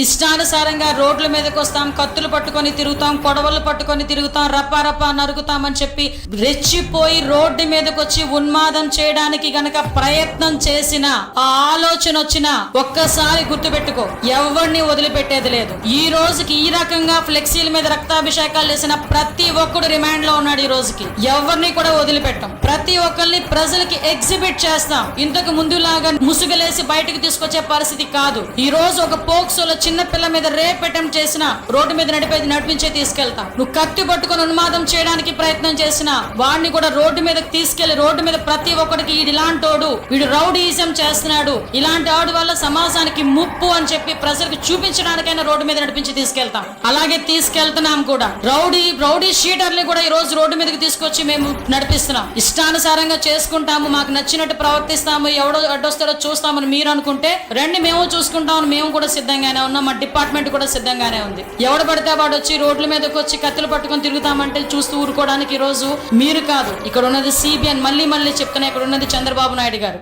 ఇష్టానుసారంగా రోడ్ల మీదకి వస్తాం కత్తులు పట్టుకొని తిరుగుతాం కొడవలు పట్టుకొని తిరుగుతాం రప్ప నరుకుతామని చెప్పి రెచ్చిపోయి రోడ్డు మీదకి వచ్చి ఉన్మాదం చేయడానికి గనక ప్రయత్నం చేసిన ఆ ఆలోచన వచ్చిన ఒక్కసారి గుర్తుపెట్టుకో ఎవరిని వదిలిపెట్టేది లేదు. ఈ రోజుకి ఈ రకంగా ఫ్లెక్సీల మీద రక్తాభిషేకాలు చేసిన ప్రతి ఒక్కడు రిమాండ్లో ఉన్నాడు ఈ రోజుకి. ఎవరిని కూడా వదిలిపెట్టాం. ప్రతి ఒక్కరిని ప్రజలకి ఎగ్జిబిట్ చేస్తాం. ఇంతకు ముందులాగా ముసుగులేసి బయటకు తీసుకొచ్చే పరిస్థితి కాదు. ఈ రోజు ఒక పోక్సోలో చిన్నపిల్ల మీద రేప్ అటెంప్ట్ చేసినా రోడ్డు మీద నడిపేది నడిపించే తీసుకెళ్తాం. నువ్వు కత్తి పట్టుకొని ఉన్మాదం చేయడానికి ప్రయత్నం చేసిన వాడిని కూడా రోడ్డు మీదకి తీసుకెళ్ళి రోడ్డు మీద ప్రతి ఒక్కడికి వీడు ఇలాంటోడు. వీడు రౌడీజం చేస్తున్నాడు. ఇలాంటి ఆడు వల్ల సమాజానికి ముప్పు అని చెప్పి ప్రజలకు చూపించడానికైనా రోడ్డు మీద నడిపించి తీసుకెళ్తాం. అలాగే తీసుకెళ్తున్నాం కూడా. రౌడీ రౌడీ షీటర్ని కూడా ఈ రోజు రోడ్డు మీదకి తీసుకొచ్చి మేము నడిపిస్తున్నాం. ఇష్టానుసారంగా చేసుకుంటాము. మాకు నచ్చినట్టు ప్రవర్తిస్తాము. ఎవడో అడ్డొస్తాడో చూస్తామని మీరు అనుకుంటే రండి మేము చూసుకుంటామని మేము కూడా సిద్ధంగానే ఉన్న మా డిపార్ట్మెంట్ కూడా సిద్ధంగానే ఉంది. ఎవడు పడితే వాడు వచ్చి రోడ్ల మీదకి వచ్చి కత్తులు పట్టుకొని తిరుగుతామంటే చూస్తూ ఊరుకోవడానికి ఈ రోజు మీరు కాదు. ఇక్కడ ఉన్నది సిబిఎన్ మళ్ళీ మళ్ళీ చెప్తున్నా ఇక్కడ ఉన్నది చంద్రబాబు నాయుడు గారు.